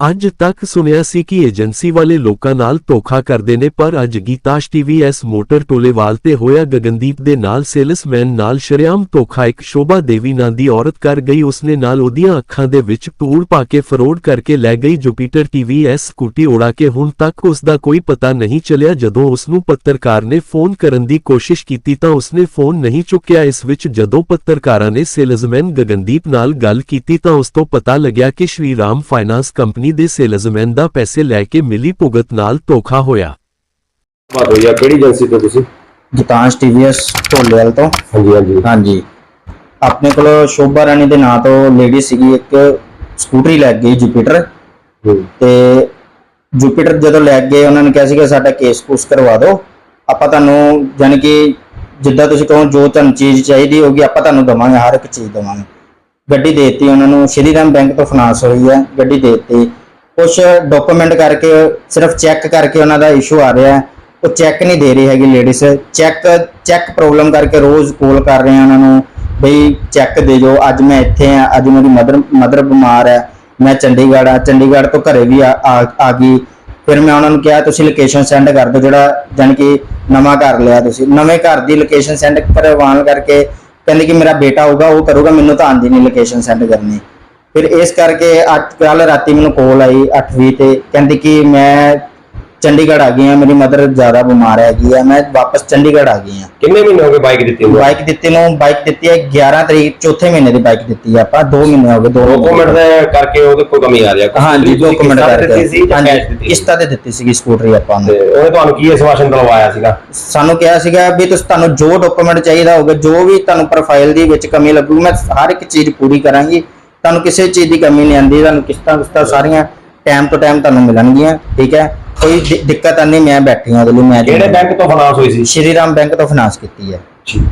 ਅੱਜ ਤੱਕ ਸੁਣਿਆ ਸੀ ਕਿ ਏਜੰਸੀ ਵਾਲੇ ਲੋਕਾਂ ਨਾਲ ਧੋਖਾ ਕਰਦੇ ਨੇ, ਪਰ ਅੱਜ ਗੀਤਾਸ਼ ਟੀਵੀਐਸ ਮੋਟਰ ਟੋਲੇਵਾਲ ਤੇ ਹੋਇਆ ਗਗਨਦੀਪ ਦੇ ਨਾਲ ਸੇਲਸਮੈਨ ਨਾਲ ਸ਼ਰਿਆਮ ਧੋਖਾ, ਇੱਕ ਸ਼ੋਭਾ ਦੇਵੀ ਨਾਂ ਦੀ ਔਰਤ ਕਰ ਗਈ, ਉਸਨੇ ਨਾਲ ਉਹਦੀਆਂ ਅੱਖਾਂ ਦੇ ਵਿੱਚ ਧੂੜ ਪਾ ਕੇ ਫਰੋਡ ਕਰਕੇ ਲੈ ਗਈ ਜੁਪੀਟਰ ਟੀਵੀਐਸ ਸਕੂਟੀ ਉਡਾ ਕੇ ਹੁਣ ਤੱਕ ਉਸ ਦਾ ਕੋਈ ਪਤਾ ਨਹੀਂ ਚੱਲਿਆ, ਜਦੋਂ ਉਸ ਨੂੰ ਪੱਤਰਕਾਰ ਨੇ ਫੋਨ ਕਰਨ ਦੀ ਕੋਸ਼ਿਸ਼ ਕੀਤੀ ਤਾਂ ਉਸਨੇ ਫੋਨ ਨਹੀਂ ਚੁੱਕਿਆ, ਇਸ ਵਿੱਚ ਜਦੋਂ ਪੱਤਰਕਾਰਾਂ ਨੇ ਸੇਲਜ਼ਮੈਨ ਗਗਨਦੀਪ ਨਾਲ ਗੱਲ ਕੀਤੀ ਤਾਂ ਉਸ ਤੋਂ ਪਤਾ ਲੱਗਿਆ ਕਿ ਸ਼੍ਰੀ ਰਾਮ ਫਾਈਨਾਂਸ ਕੰਪਨੀ ਦੇ ਸੇਲਜ਼ਮੈਨ ਦਾ ਪੈਸੇ ਲੈ ਕੇ ਮਿਲੀ ਭੁਗਤ ਨਾਲ ਧੋਖਾ ਹੋਇਆ। ਬਾਤ ਹੋਈ ਆ ਕਿਹੜੀ ਏਜੰਸੀ ਤੋਂ ਤੁਸੀਂ? ਜਿਤਾਂਸ਼ ਟੀਵੀਐਸ ਢੋਲੇਵਾਲ ਤੋਂ। ਹਾਂਜੀ ਹਾਂਜੀ। ਹਾਂਜੀ। ਆਪਣੇ ਕੋਲ ਸ਼ੋਭਾ ਰਾਣੀ ਦੇ ਨਾਂ ਤੋਂ ਲੇਡੀ ਸੀਗੀ ਇੱਕ ਸਕੂਟਰੀ ਲੈ ਕੇ ਗਈ ਜੁਪੀਟਰ। ਹੂੰ। ਤੇ ਜੁਪੀਟਰ ਜਦੋਂ ਲੈ ਕੇ ਗਏ ਉਹਨਾਂ ਨੇ ਕਿਹਾ ਸੀ ਕਿ ਸਾਡਾ ਕੇਸ ਕੂਸ ਕਰਵਾ ਦਿਓ। ਆਪਾਂ ਤੁਹਾਨੂੰ ਯਾਨੀ ਕਿ ਜਿੱਦਾਂ ਤੁਸੀਂ ਕਹੋ ਜੋ ਤੁਹਾਨੂੰ ਚੀਜ਼ ਚਾਹੀਦੀ ਹੋਗੀ ਆਪਾਂ ਤੁਹਾਨੂੰ ਦਵਾਂਗੇ ਹਰ ਇੱਕ ਚੀਜ਼ ਦਵਾਂਗੇ। ਗੱਡੀ ਦੇ ਦਿੱਤੀ, ਉਹਨਾਂ ਨੂੰ ਸ਼੍ਰੀ ਰਾਮ ਬੈਂਕ ਤੋਂ ਫਾਈਨਾਂਸ ਹੋਈ ਹੈ, ਗੱਡੀ ਦੇ ਦਿੱਤੀ। ਕੁਝ ਡਾਕੂਮੈਂਟ ਕਰਕੇ, ਸਿਰਫ ਚੈੱਕ ਕਰਕੇ ਉਹਨਾਂ ਦਾ ਇਸ਼ੂ ਆ ਰਿਹਾ ਉਹ ਚੈੱਕ ਨਹੀਂ ਦੇ ਰਹੀ ਹੈਗੀ ਲੇਡੀਜ਼ ਚੈੱਕ ਚੈੱਕ ਪ੍ਰੋਬਲਮ ਕਰਕੇ ਰੋਜ਼ ਕਾਲ ਕਰ ਰਹੇ ਆ ਉਹਨਾਂ ਨੂੰ, ਬਈ ਚੈੱਕ ਦੇ ਜੋ ਅੱਜ ਮੈਂ ਇੱਥੇ ਆ, ਅੱਜ ਮੇਰੀ ਮਦਰ ਮਦਰ ਬਿਮਾਰ ਹੈ, ਮੈਂ ਚੰਡੀਗੜ੍ਹ ਆ, ਚੰਡੀਗੜ੍ਹ ਤੋਂ ਘਰੇ ਵੀ ਆ ਗਈ। ਫਿਰ ਮੈਂ ਉਹਨਾਂ ਨੂੰ ਕਿਹਾ, ਤੁਸੀਂ ਲੋਕੇਸ਼ਨ ਸੈਂਡ ਕਰ ਦਿਓ ਜਿਹੜਾ ਜਾਣੀ ਕਿ ਨਵਾਂ ਘਰ ਲਿਆ ਤੁਸੀਂ। ਨਵੇਂ ਘਰ ਦੀ ਲੋਕੇਸ਼ਨ ਸੈਂਡ ਕਰਵਾਉਣ ਕਰਕੇ ਕਹਿੰਦੇ ਕਿ ਮੇਰਾ ਬੇਟਾ ਹੋਊਗਾ ਉਹ ਕਰੂਗਾ, ਮੈਨੂੰ ਤਾਂ ਆਂਦੀ ਨਹੀਂ ਲੋਕੇਸ਼ਨ ਸੈਂਡ ਕਰਨੀ। ਫਿਰ ਇਸ ਕਰਕੇ ਅੱਜ ਕੱਲ ਰਾਤੀ ਮੈਨੂੰ ਕੋਲ ਆਈ 8:20 ਤੇ, ਕਹਿੰਦੀ ਕਿ ਮੈਂ ਚੰਡੀਗੜ੍ਹ ਆ ਗਈ ਹਾਂ। ਮੇਰੀ ਮਦਰ ਜ਼ਿਆਦਾ ਬਿਮਾਰ ਹੈਗੀ ਆ। ਮੈਂ ਵਾਪਸ ਚੰਡੀਗੜ੍ਹ ਆ ਗਈ ਕਿੰਨੇ ਮਹੀਨੇ ਹੋ ਗਏ ਬਾਈਕ ਦਿੱਤੀ ਨੂੰ? ਬਾਈਕ ਦਿੱਤੀ ਨੂੰ ਬਾਈਕ ਦਿੱਤੀ ਹੈ 11 ਤਰੀਕ ਚੌਥੇ ਮਹੀਨੇ ਦੀ ਬਾਈਕ ਦਿੱਤੀ ਹੈ ਆਪਾਂ। 2 ਮਹੀਨੇ ਹੋ ਗਏ 2 ਡਾਕੂਮੈਂਟ ਦੇ ਕਰਕੇ ਉਹਦੇ ਕੋਈ ਕਮੀ ਆ ਰਿਹਾ ਹਾਂਜੀ ਡਾਕੂਮੈਂਟ ਕਰਕੇ। ਹਾਂਜੀ? ਕਿਸ਼ਤਾਂ ਤੇ ਦਿੱਤੀ ਸੀਗੀ ਸਕੂਟਰੀ ਆਪਾਂ ਨੂੰ। ਉਹਨੇ ਤੁਹਾਨੂੰ ਕੀ ਆਸ਼ਵਾਸਨ ਦਿਲਵਾਇਆ ਸੀਗਾ? ਸਾਨੂੰ ਕਿਹਾ ਸੀਗਾ ਵੀ ਤੁਸੀਂ ਤੁਹਾਨੂੰ ਜੋ ਡਾਕੂਮੈਂਟ ਚਾਹੀਦਾ ਹੋਵੇ ਜੋ ਵੀ ਤੁਹਾਨੂੰ ਪ੍ਰੋਫਾਈਲ ਦੀ ਵਿੱਚ ਕਮੀ ਲੱਗੂ ਮੈਂ ਹਰ ਇੱਕ ਚੀਜ਼ ਪੂਰੀ ਕਰਾਂਗੀ। ਤੁਹਾਨੂੰ ਕਿਸੇ ਚੀਜ਼ ਦੀ ਕਮੀ ਨਹੀਂ ਆਂਦੀ ਤੁਹਾਨੂੰ ਕਿਸ਼ਤਾਂ ਕੁਸ਼ਤਾਂ ਸਾਰੀਆਂ ਟਾਈਮ ਤੋਂ ਟਾਈਮ ਤੁਹਾਨੂੰ ਮਿਲਣਗੀਆਂ ਠੀਕ ਹੈ? ਕੋਈ ਦਿ- ਦਿੱਕਤ ਆਂਦੀ ਮੈਂ ਬੈਠੀ ਹਾਂ ਉਹਦੇ ਲਈ ਮੈਂ ਕਿਹੜੇ ਬੈਂਕ ਤੋਂ ਫਾਈਨਾਂਸ ਹੋਈ ਸੀ? ਸ਼੍ਰੀਰਾਮ ਬੈਂਕ ਤੋਂ ਫਾਈਨਾਂਸ ਕੀਤੀ ਹੈ। ਠੀਕ।